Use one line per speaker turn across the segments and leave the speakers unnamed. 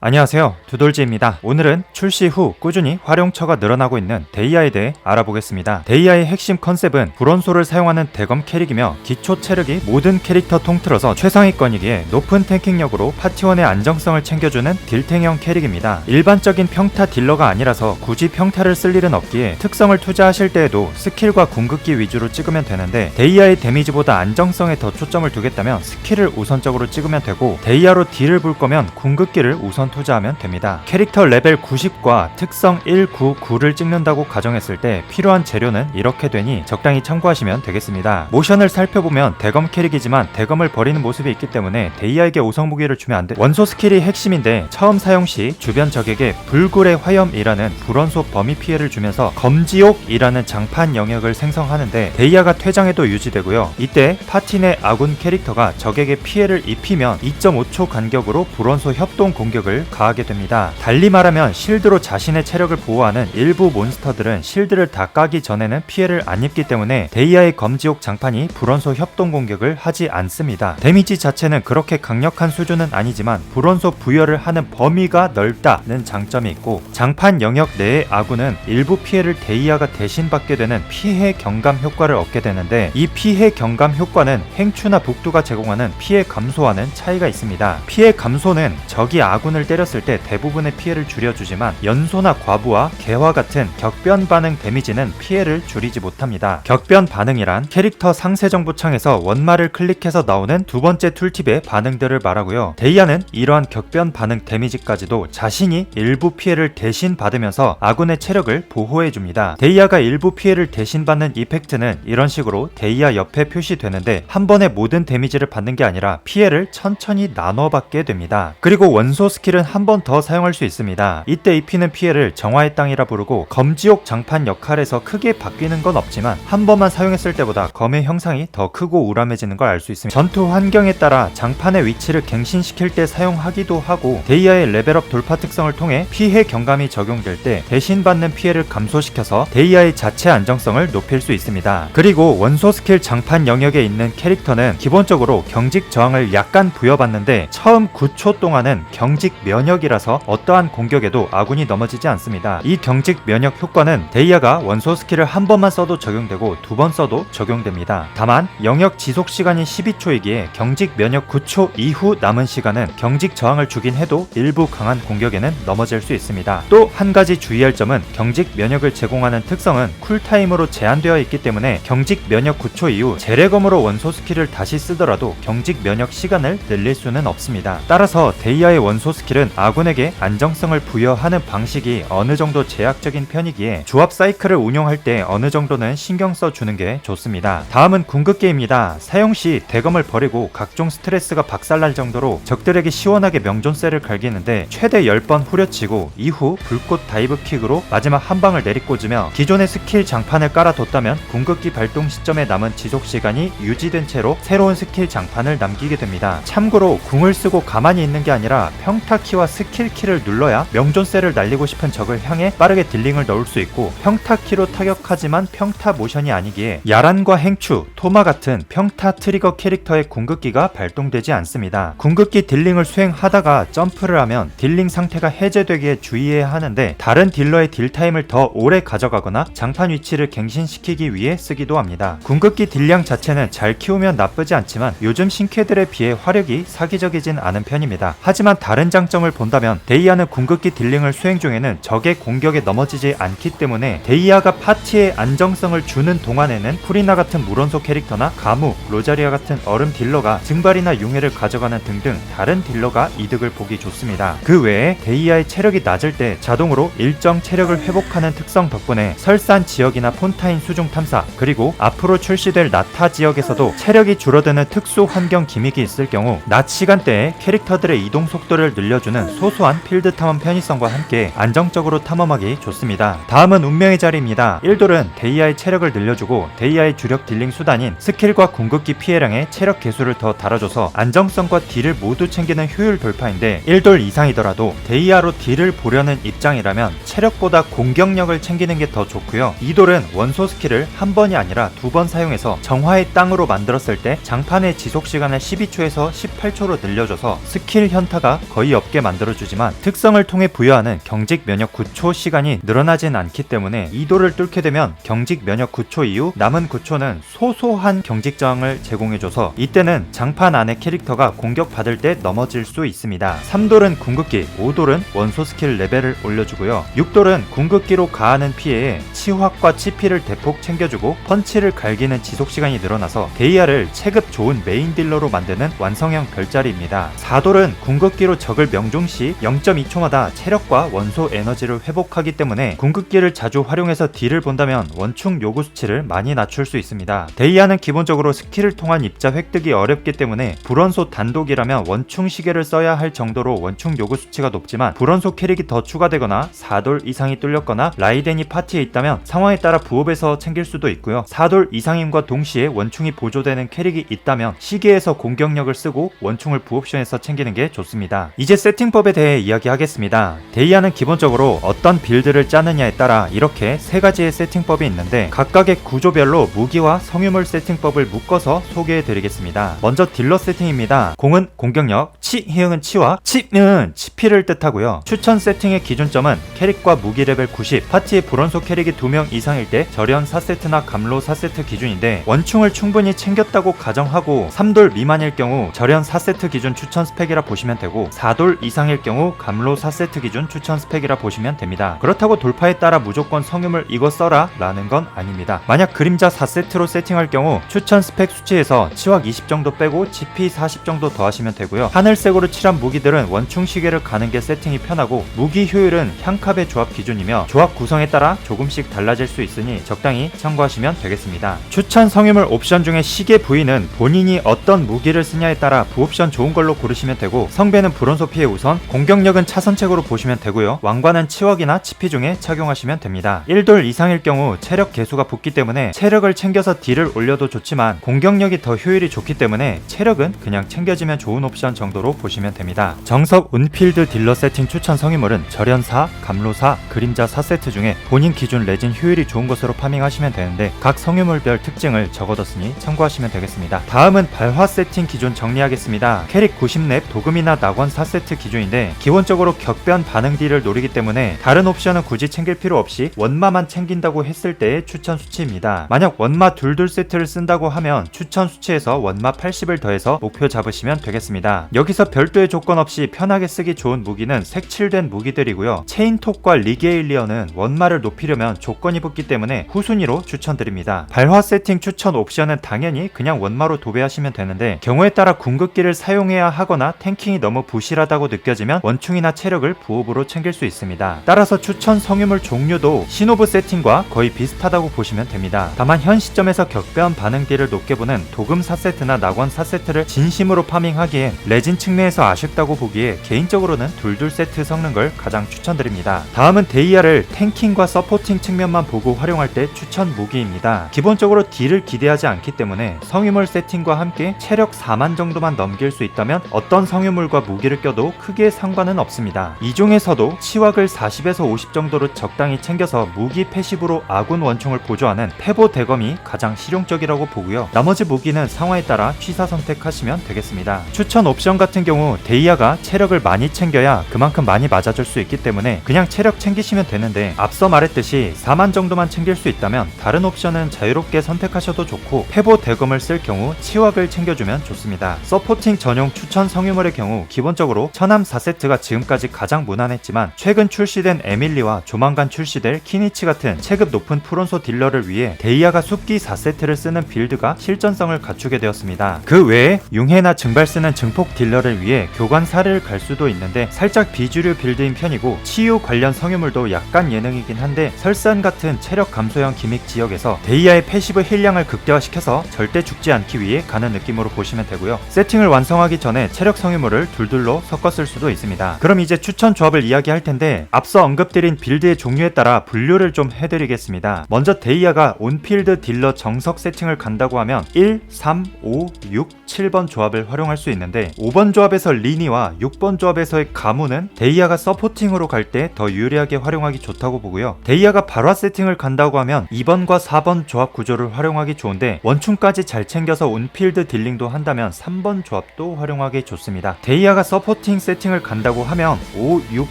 안녕하세요. 두돌지입니다. 오늘은 출시 후 꾸준히 활용처가 늘어나고 있는 데이아에 대해 알아보겠습니다. 데이아의 핵심 컨셉은 불원소를 사용하는 대검 캐릭이며 기초 체력이 모든 캐릭터 통틀어서 최상위권이기에 높은 탱킹력으로 파티원의 안정성을 챙겨주는 딜탱형 캐릭입니다. 일반적인 평타 딜러가 아니라서 굳이 평타를 쓸 일은 없기에 특성을 투자하실 때에도 스킬과 궁극기 위주로 찍으면 되는데 데이아의 데미지보다 안정성에 더 초점을 두겠다면 스킬을 우선적으로 찍으면 되고 데이아로 딜을 볼 거면 궁극기를 우선 투자하면 됩니다. 캐릭터 레벨 90과 특성 199를 찍는다고 가정했을 때 필요한 재료는 이렇게 되니 적당히 참고하시면 되겠습니다. 모션을 살펴보면 대검 캐릭이지만 대검을 버리는 모습이 있기 때문에 데이아에게 오성 무기를 주면 안 돼. 원소 스킬이 핵심인데 처음 사용 시 주변 적에게 불굴의 화염이라는 불원소 범위 피해를 주면서 검지옥이라는 장판 영역을 생성하는데 데이아가 퇴장해도 유지되고요. 이때 내 아군 캐릭터가 적에게 피해를 입히면 2.5초 간격으로 불원소 협동 공격을 가하게 됩니다. 달리 말하면 실드로 자신의 체력을 보호하는 일부 몬스터들은 실드를 다 까기 전에는 피해를 안 입기 때문에 데이아의 검지옥 장판이 불원소 협동 공격을 하지 않습니다. 데미지 자체는 그렇게 강력한 수준은 아니지만 불원소 부여를 하는 범위가 넓다는 장점이 있고 장판 영역 내의 아군은 일부 피해를 데이아가 대신 받게 되는 피해 경감 효과를 얻게 되는데 이 피해 경감 효과는 행추나 북두가 제공하는 피해 감소와는 차이가 있습니다. 피해 감소는 적이 아군을 때렸을 때 대부분의 피해를 줄여주지만 연소나 과부와 개화 같은 격변 반응 데미지는 피해를 줄이지 못합니다. 격변 반응이란 캐릭터 상세 정보 창에서 원말을 클릭해서 나오는 두 번째 툴팁의 반응들을 말하고요. 데이아는 이러한 격변 반응 데미지까지도 자신이 일부 피해를 대신 받으면서 아군의 체력을 보호해 줍니다. 데이아가 일부 피해를 대신 받는 이펙트는 이런 식으로 데이아 옆에 표시되는데 한 번에 모든 데미지를 받는 게 아니라 피해를 천천히 나눠 받게 됩니다. 그리고 원소 스킬은 한 번 더 사용할 수 있습니다. 이때 입히는 피해를 정화의 땅이라 부르고 검지옥 장판 역할에서 크게 바뀌는 건 없지만 한 번만 사용했을 때보다 검의 형상이 더 크고 우람해지는 걸 알 수 있습니다. 전투 환경에 따라 장판의 위치를 갱신시킬 때 사용하기도 하고 데이아의 레벨업 돌파 특성을 통해 피해 경감이 적용될 때 대신 받는 피해를 감소시켜서 데이아의 자체 안정성을 높일 수 있습니다. 그리고 원소 스킬 장판 영역에 있는 캐릭터는 기본적으로 경직 저항을 약간 부여받는데 처음 9초 동안은 경직 면역이라서 어떠한 공격에도 아군이 넘어지지 않습니다. 이 경직 면역 효과는 데이아가 원소 스킬을 한 번만 써도 적용되고 두 번 써도 적용됩니다. 다만 영역 지속 시간이 12초이기에 경직 면역 9초 이후 남은 시간은 경직 저항을 주긴 해도 일부 강한 공격에는 넘어질 수 있습니다. 또 한 가지 주의할 점은 경직 면역을 제공하는 특성은 쿨타임으로 제한되어 있기 때문에 경직 면역 9초 이후 재래검으로 원소 스킬을 다시 쓰더라도 경직 면역 시간을 늘릴 수는 없습니다. 따라서 데이아의 원소 스킬은 아군에게 안정성을 부여하는 방식이 어느 정도 제약적인 편이기에 조합 사이클을 운용할 때 어느 정도는 신경 써 주는 게 좋습니다. 다음은 궁극기입니다. 사용 시 대검을 버리고 각종 스트레스가 박살날 정도로 적들에게 시원하게 명존세를 갈기는데 최대 10번 후려치고 이후 불꽃 다이브 킥으로 마지막 한 방을 내리꽂으며 기존의 스킬 장판을 깔아뒀다면 궁극기 발동 시점에 남은 지속 시간이 유지된 채로 새로운 스킬 장판을 남기게 됩니다. 참고로 궁을 쓰고 가만히 있는 게 아니라 평타 키와 스킬 키를 눌러야 명존세를 날리고 싶은 적을 향해 빠르게 딜링을 넣을 수 있고 평타 키로 타격하지만 평타 모션이 아니기에 야란과 행추, 토마 같은 평타 트리거 캐릭터의 궁극기가 발동되지 않습니다. 궁극기 딜링을 수행하다가 점프를 하면 딜링 상태가 해제되기에 주의해야 하는데 다른 딜러의 딜 타임을 더 오래 가져가거나 장판 위치를 갱신시키기 위해 쓰기도 합니다. 궁극기 딜량 자체는 잘 키우면 나쁘지 않지만 요즘 신캐들에 비해 화력이 사기적이진 않은 편입니다. 하지만 다른 장 점을 본다면 데이아는 궁극기 딜링을 수행 중에는 적의 공격에 넘어지지 않기 때문에 데이아가 파티에 안정성을 주는 동안에는 프리나 같은 물원소 캐릭터나 가무, 로자리아 같은 얼음 딜러가 증발이나 융해를 가져가는 등등 다른 딜러가 이득을 보기 좋습니다. 그 외에 데이아의 체력이 낮을 때 자동으로 일정 체력을 회복하는 특성 덕분에 설산 지역이나 폰타인 수중 탐사 그리고 앞으로 출시될 나타 지역에서도 체력이 줄어드는 특수 환경 기믹이 있을 경우 낮 시간대에 캐릭터들의 이동 속도를 늘려 주는 소소한 필드 탐험 편의성과 함께 안정적으로 탐험하기 좋습니다. 다음은 운명의 자리입니다. 1돌은 데이아의 체력을 늘려주고 데이아의 주력 딜링 수단인 스킬과 궁극기 피해량의 체력 개수를 더 달아줘서 안정성과 딜을 모두 챙기는 효율 돌파인데 1돌 이상이더라도 데이아로 딜을 보려는 입장이라면 체력보다 공격력을 챙기는 게 더 좋고요. 2돌은 원소 스킬을 한 번이 아니라 두 번 사용해서 정화의 땅으로 만들었을 때 장판의 지속 시간을 12초에서 18초로 늘려줘서 스킬 현타가 거의 없 없게 만들어주지만 특성을 통해 부여하는 경직 면역 9초 시간이 늘어나진 않기 때문에 이도를 뚫게 되면 경직 면역 9초 이후 남은 9초는 소소한 경직 저항을 제공해줘서 이때는 장판 안에 캐릭터가 공격받을 때 넘어질 수 있습니다. 3돌은 궁극기, 5돌은 원소 스킬 레벨을 올려주고요. 6돌은 궁극기로 가하는 피해에 치확과 치피를 대폭 챙겨주고 펀치를 갈기는 지속 시간이 늘어나서 데이아를 체급 좋은 메인 딜러로 만드는 완성형 별자리입니다. 4돌은 궁극기로 적을 명중 시 0.2초마다 체력과 원소 에너지를 회복하기 때문에 궁극기를 자주 활용해서 딜을 본다면 원충 요구 수치를 많이 낮출 수 있습니다. 데이아는 기본적으로 스킬을 통한 입자 획득이 어렵기 때문에 불원소 단독이라면 원충 시계를 써야 할 정도로 원충 요구 수치가 높지만 불원소 캐릭이 더 추가되거나 4돌 이상이 뚫렸거나 라이덴이 파티에 있다면 상황에 따라 부업에서 챙길 수도 있고요. 4돌 이상임과 동시에 원충이 보조되는 캐릭이 있다면 시계에서 공격력을 쓰고 원충을 부옵션에서 챙기는 게 좋습니다. 이제 세팅법에 대해 이야기하겠습니다. 데이아는 기본적으로 어떤 빌드를 짜느냐에 따라 이렇게 세 가지의 세팅법이 있는데 각각의 구조별로 무기와 성유물 세팅법을 묶어서 소개해 드리겠습니다. 먼저 딜러 세팅입니다. 공은 공격력, 치, 희응은 치와 치는 치피를 뜻하고요. 추천 세팅의 기준점은 캐릭과 무기 레벨 90, 파티에 불원소 캐릭이 2명 이상일 때 절연 4세트나 감로 4세트 기준인데 원충을 충분히 챙겼다고 가정하고 3돌 미만일 경우 절연 4세트 기준 추천 스펙이라 보시면 되고 4돌 이상일 경우 감로 4세트 기준 추천 스펙이라 보시면 됩니다. 그렇다고 돌파에 따라 무조건 성유물 이거 써라 라는 건 아닙니다. 만약 그림자 4세트로 세팅할 경우 추천 스펙 수치에서 치확 20 정도 빼고 GP 40 정도 더하시면 되고요. 하늘색으로 칠한 무기들은 원충 시계를 가는 게 세팅이 편하고 무기 효율은 향캅의 조합 기준이며 조합 구성에 따라 조금씩 달라질 수 있으니 적당히 참고하시면 되겠습니다. 추천 성유물 옵션 중에 시계 부위는 본인이 어떤 무기를 쓰냐에 따라 부옵션 좋은 걸로 고르시면 되고 성배는 불온소 피해 우선 공격력은 차선책으로 보시면 되고요. 왕관은 치wak이나 치피 중에 착용하시면 됩니다. 1돌 이상일 경우 체력 개수가 붙기 때문에 체력을 챙겨서 딜을 올려도 좋지만 공격력이 더 효율이 좋기 때문에 체력은 그냥 챙겨지면 좋은 옵션 정도로 보시면 됩니다. 정석 운필드 딜러 세팅 추천 성유물은 절연사, 감로사, 그림자 4세트 중에 본인 기준 레진 효율이 좋은 것으로 파밍하시면 되는데 각 성유물별 특징을 적어뒀으니 참고하시면 되겠습니다. 다음은 발화 세팅 기준 정리하겠습니다. 캐릭 90렙 도금이나 낙원 4세트 기준인데 기본적으로 격변 반응 딜을 노리기 때문에 다른 옵션은 굳이 챙길 필요 없이 원마만 챙긴다고 했을 때의 추천 수치입니다. 만약 원마 둘둘 세트를 쓴다고 하면 추천 수치에서 원마 80을 더해서 목표 잡으시면 되겠습니다. 여기서 별도의 조건 없이 편하게 쓰기 좋은 무기는 색칠된 무기들이고요. 체인톡과 리게일리언은 원마를 높이려면 조건이 붙기 때문에 후순위로 추천드립니다. 발화 세팅 추천 옵션은 당연히 그냥 원마로 도배하시면 되는데 경우에 따라 궁극기를 사용해야 하거나 탱킹이 너무 부실하다고 느껴지면 원충이나 체력을 부업으로 챙길 수 있습니다. 따라서 추천 성유물 종류도 시노브 세팅과 거의 비슷하다고 보시면 됩니다. 다만 현 시점에서 격변 반응 딜을 높게 보는 도금 4세트나 낙원 4세트를 진심으로 파밍하기엔 레진 측면에서 아쉽다고 보기에 개인적으로는 둘둘 세트 섞는 걸 가장 추천드립니다. 다음은 데이아를 탱킹과 서포팅 측면만 보고 활용할 때 추천 무기입니다. 기본적으로 딜을 기대하지 않기 때문에 성유물 세팅과 함께 체력 4만 정도만 넘길 수 있다면 어떤 성유물과 무기를 껴도 크게 상관은 없습니다. 이 중에서도 치wak을 40에서 50 정도로 적당히 챙겨서 무기 패시브로 아군 원총을 보조하는 페보 대검이 가장 실용적이라고 보고요. 나머지 무기는 상황에 따라 취사 선택하시면 되겠습니다. 추천 옵션 같은 경우 데이아가 체력을 많이 챙겨야 그만큼 많이 맞아줄 수 있기 때문에 그냥 체력 챙기시면 되는데 앞서 말했듯이 4만 정도만 챙길 수 있다면 다른 옵션은 자유롭게 선택하셔도 좋고 페보 대검을 쓸 경우 치wak을 챙겨주면 좋습니다. 서포팅 전용 추천 성유물의 경우 기본적으로 천암 4세트가 지금까지 가장 무난했지만 최근 출시된 에밀리와 조만간 출시될 키니치 같은 체급 높은 프론소 딜러를 위해 데이아가 숲기 4세트를 쓰는 빌드가 실전성을 갖추게 되었습니다. 그 외에 융해나 증발 쓰는 증폭 딜러를 위해 교관사를 갈 수도 있는데 살짝 비주류 빌드인 편이고 치유 관련 성유물도 약간 예능이긴 한데 설산 같은 체력 감소형 기믹 지역에서 데이아의 패시브 힐량을 극대화시켜서 절대 죽지 않기 위해 가는 느낌으로 보시면 되고요. 세팅을 완성하기 전에 체력 성유물을 둘둘로 섞 었을 수도 있습니다. 그럼 이제 추천 조합을 이야기할 텐데 앞서 언급드린 빌드의 종류에 따라 분류를 좀 해드리겠습니다. 먼저 데이아가 온필드 딜러 정석 세팅을 간다고 하면 1, 3, 5, 6, 7번 조합을 활용할 수 있는데 5번 조합에서 리니와 6번 조합에서의 가무는 데이아가 서포팅으로 갈 때 더 유리하게 활용하기 좋다고 보고요. 데이아가 발화 세팅을 간다고 하면 2번과 4번 조합 구조를 활용하기 좋은데 원충까지 잘 챙겨서 온필드 딜링도 한다면 3번 조합도 활용하기 좋습니다. 데이아가 서포팅 파이팅 세팅을 간다고 하면 5, 6,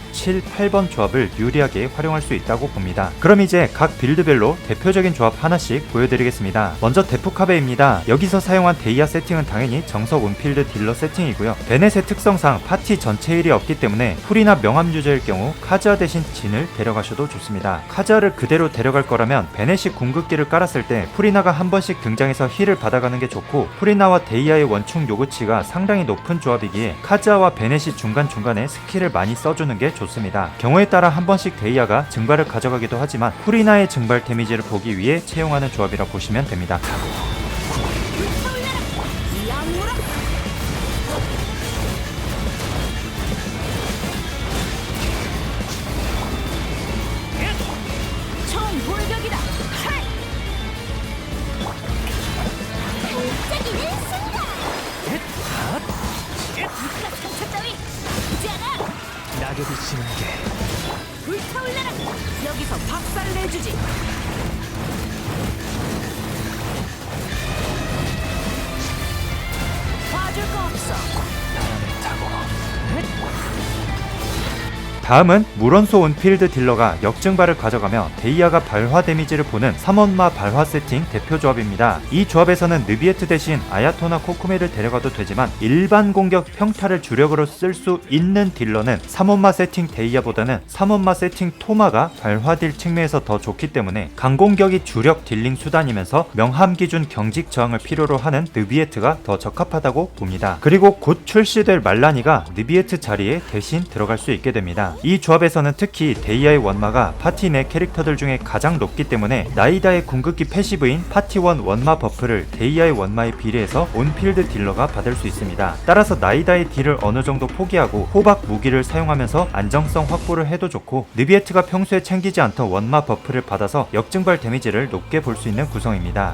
7, 8번 조합을 유리하게 활용할 수 있다고 봅니다. 그럼 이제 각 빌드별로 대표적인 조합 하나씩 보여드리겠습니다. 먼저 데프카베입니다. 여기서 사용한 데이아 세팅은 당연히 정석 온필드 딜러 세팅이고요. 베넷의 특성상 파티 전체 힐이 없기 때문에 풀이나 명함 유저일 경우 카즈아 대신 진을 데려가셔도 좋습니다. 카즈아를 그대로 데려갈 거라면 베넷이 궁극기를 깔았을 때 풀이나가 한 번씩 등장해서 힐을 받아가는 게 좋고 풀이나와 데이아의 원충 요구치가 상당히 높은 조합이기에 카즈아와 베넷이 중간중간에 스킬을 많이 써주는 게 좋습니다. 경우에 따라 한 번씩 데이아가 증발을 가져가기도 하지만 풀이나의 증발 데미지를 보기 위해 채용하는 조합이라 보시면 됩니다.
낙엽이 지는 게.
불타올라라! 여기서 박살 내주지! 봐줄 거 없어!
바람을 타고
다음은 무런소 온필드 딜러가 역증발을 가져가며 데이아가 발화 데미지를 보는 3원마 발화 세팅 대표 조합입니다. 이 조합에서는 느비에트 대신 아야토나 코코메를 데려가도 되지만 일반 공격 평타를 주력으로 쓸 수 있는 딜러는 3원마 세팅 데이아보다는 3원마 세팅 토마가 발화 딜 측면에서 더 좋기 때문에 강공격이 주력 딜링 수단이면서 명함 기준 경직 저항을 필요로 하는 느비에트가 더 적합하다고 봅니다. 그리고 곧 출시될 말라니가 느비에트 자리에 대신 들어갈 수 있게 됩니다. 이 조합에서는 특히 데이아의 원마가 파티 내 캐릭터들 중에 가장 높기 때문에 나이다의 궁극기 패시브인 파티원 원마 버프를 데이아의 원마에 비례해서 온필드 딜러가 받을 수 있습니다. 따라서 나이다의 딜을 어느 정도 포기하고 호박 무기를 사용하면서 안정성 확보를 해도 좋고 느비에트가 평소에 챙기지 않던 원마 버프를 받아서 역증발 데미지를 높게 볼 수 있는 구성입니다.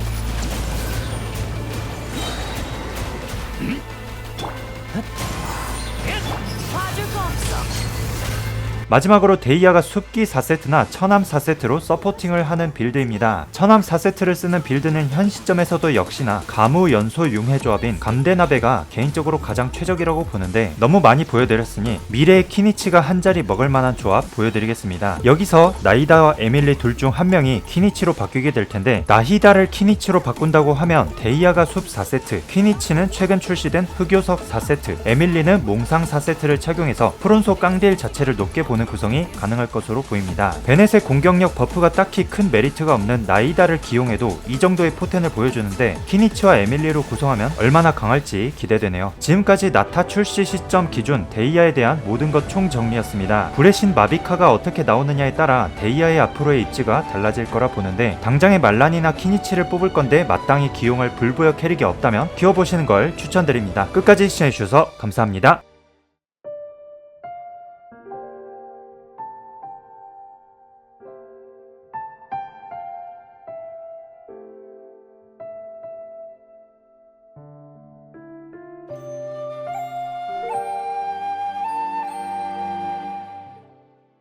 마지막으로 데이아가 숲기 4세트나 천암 4세트로 서포팅을 하는 빌드입니다. 천암 4세트를 쓰는 빌드는 현 시점에서도 역시나 가무 연소 융해 조합인 감대나베가 개인적으로 가장 최적이라고 보는데 너무 많이 보여드렸으니 미래의 키니치가 한 자리 먹을 만한 조합 보여드리겠습니다. 여기서 나이다와 에밀리 둘 중 한 명이 키니치로 바뀌게 될 텐데 나히다를 키니치로 바꾼다고 하면 데이아가 숲 4세트, 키니치는 최근 출시된 흑요석 4세트, 에밀리는 몽상 4세트를 착용해서 프론소 깡딜 자체를 높게 보는 구성이 가능할 것으로 보입니다. 베넷의 공격력 버프가 딱히 큰 메리트가 없는 나이다를 기용해도 이 정도의 포텐을 보여주는데 키니치와 에밀리로 구성하면 얼마나 강할지 기대되네요. 지금까지 나타 출시 시점 기준 데이아에 대한 모든 것 총정리였습니다. 불의 신 마비카가 어떻게 나오느냐에 따라 데이아의 앞으로의 입지가 달라질 거라 보는데 당장의 말란이나 키니치를 뽑을 건데 마땅히 기용할 불보여 캐릭이 없다면 키워보시는 걸 추천드립니다. 끝까지 시청해주셔서 감사합니다.